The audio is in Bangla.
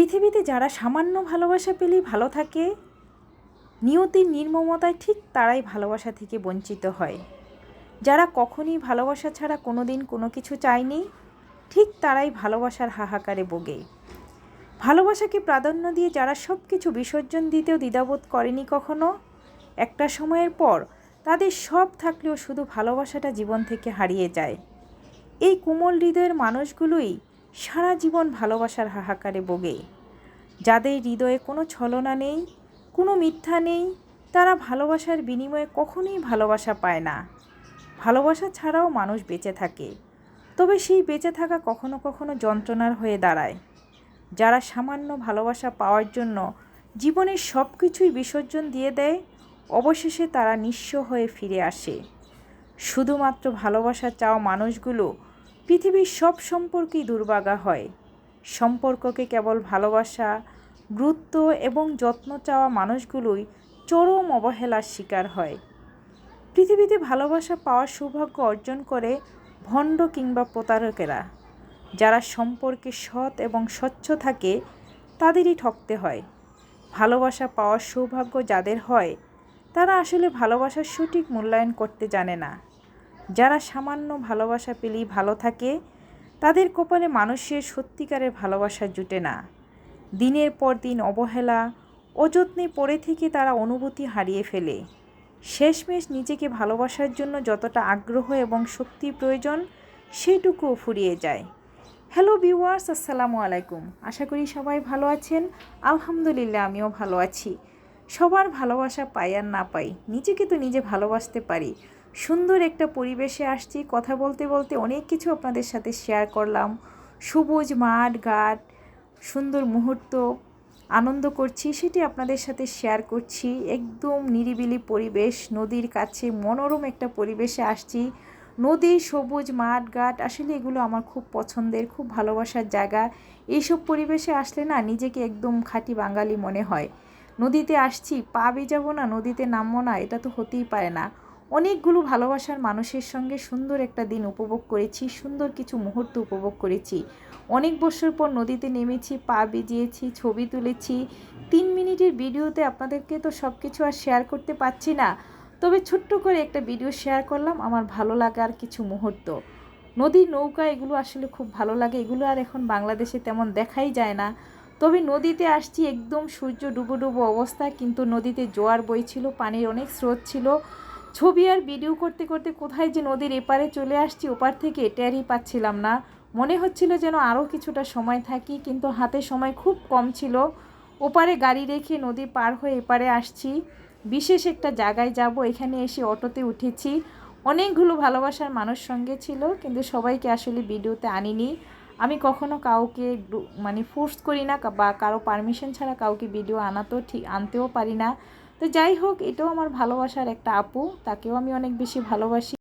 পৃথিবীতে যারা সামান্য ভালোবাসা পেলেই ভালো থাকে, নিয়তির নির্মমতায় ঠিক তারাই ভালোবাসা থেকে বঞ্চিত হয়। যারা কখনই ভালোবাসা ছাড়া কোনো দিন কোনো কিছু চায়নি, ঠিক তারাই ভালোবাসার হাহাকারে বোগে ভালোবাসাকে প্রাধান্য দিয়ে যারা সব কিছু বিসর্জন দিতেও দ্বিধাবোধ করেনি কখনো, একটা সময়ের পর তাদের সব থাকলেও শুধু ভালোবাসাটা জীবন থেকে হারিয়ে যায়। এই কোমল হৃদয়ের মানুষগুলোই সারা জীবন ভালোবাসার হাহাকারে বোগে যাদের হৃদয়ে কোনো ছলনা নেই, কোনো মিথ্যা নেই, তারা ভালোবাসার বিনিময়ে কখনোই ভালোবাসা পায় না। ভালোবাসা ছাড়াও মানুষ বেঁচে থাকে। তবে সেই বেঁচে থাকা কখনো কখনো যন্ত্রণার হয়ে দাঁড়ায়। যারা সামান্য ভালোবাসা পাওয়ার জন্য জীবনের সব কিছুই বিসর্জন দিয়ে দেয়, অবশেষে তারা নিঃস্ব হয়ে ফিরে আসে। শুধুমাত্র ভালোবাসা চাওয়া মানুষগুলো পৃথিবীর সব সম্পর্কেই দুর্বাগা হয়। সম্পর্ককে কেবল ভালোবাসা, গুরুত্ব এবং যত্ন চাওয়া মানুষগুলোই চরম অবহেলার শিকার হয়। পৃথিবীতে ভালোবাসা পাওয়ার সৌভাগ্য অর্জন করে ভণ্ড কিংবা প্রতারকেরা। যারা সম্পর্কে সৎ এবং স্বচ্ছ থাকে, তাদেরই ঠকতে হয়। ভালোবাসা পাওয়ার সৌভাগ্য যাদের হয়, তারা আসলে ভালোবাসার সঠিক মূল্যায়ন করতে জানে না। যারা সামান্য ভালোবাসা পেলেই ভালো থাকে, তাদের কপালে মানুষের সত্যিকারের ভালোবাসা জুটে না। দিনের পর দিন অবহেলা, অযত্নে পড়ে থেকে তারা অনুভূতি হারিয়ে ফেলে। শেষমেশ নিজেকে ভালোবাসার জন্য যতটা আগ্রহ এবং শক্তি প্রয়োজন সেইটুকুও ফুরিয়ে যায়। হ্যালো ভিউয়ার্স, আসসালামু আলাইকুম। আশা করি সবাই ভালো আছেন। আলহামদুলিল্লাহ, আমিও ভালো আছি। সবার ভালোবাসা পাই আর না পাই, নিজেকে তো নিজে ভালোবাসতে পারি। সুন্দর একটা পরিবেশে আসছি, কথা বলতে বলতে অনেক কিছু আপনাদের সাথে শেয়ার করলাম। সবুজ মাঠ, ঘাট, সুন্দর মুহূর্ত, আনন্দ করছি, সেটি আপনাদের সাথে শেয়ার করছি। একদম নিরিবিলি পরিবেশ, নদীর কাছে মনোরম একটা পরিবেশে আসছি। নদী, সবুজ মাঠ, ঘাট, আসলে এগুলো আমার খুব পছন্দের, খুব ভালোবাসার জায়গা। এইসব পরিবেশে আসলে না নিজেকে একদম খাঁটি বাঙালি মনে হয়। নদীতে আসছি, পা ভিজাবো না, নদীতে নামবো না, এটা তো হতেই পারে না। অনেকগুলো ভালোবাসার মানুষের সঙ্গে সুন্দর একটা দিন উপভোগ করেছি, সুন্দর কিছু মুহূর্ত উপভোগ করেছি। অনেক বছর পর নদীতে নেমেছি, পা ভিজিয়েছি, ছবি তুলেছি। তিন মিনিটের ভিডিওতে আপনাদেরকে তো সব কিছু আর শেয়ার করতে পারছি না। তবে ছোট্ট করে একটা ভিডিও শেয়ার করলাম আমার ভালো লাগার কিছু মুহূর্ত। নদীর নৌকা এগুলো আসলে খুব ভালো লাগে, এগুলো আর এখন বাংলাদেশে তেমন দেখাই যায় না। তবে নদীতে আসছি একদম সূর্য ডুবো ডুবো অবস্থা কিন্তু নদীতে জোয়ার বইছিল, পানির অনেক স্রোত ছিল। ছবি আর ভিডিও করতে করতে কোথায় যে নদীর এপারে চলে আসছি, ওপার থেকে টেরই পাচ্ছিলাম না। মনে হচ্ছিল যেন আরও কিছুটা সময় থাকি, কিন্তু হাতে সময় খুব কম ছিল। ওপারে গাড়ি রেখে নদী পার হয়ে এপারে আসছি। বিশেষ একটা জায়গায় যাব, এখানে এসে অটোতে উঠেছি। অনেকগুলো ভালোবাসার মানুষ সঙ্গে ছিল, কিন্তু সবাইকে আসলে ভিডিওতে আনিনি। আমি কখনো কাউকে মানে ফোর্স করি না, বা কারও পারমিশন ছাড়া কাউকে ভিডিও আনাতেও ঠিক, আনতেও পারি না। তো যাই হোক এটাও আমার ভালোবাসার একটা আপু তাকেও আমি অনেক বেশি ভালোবাসি।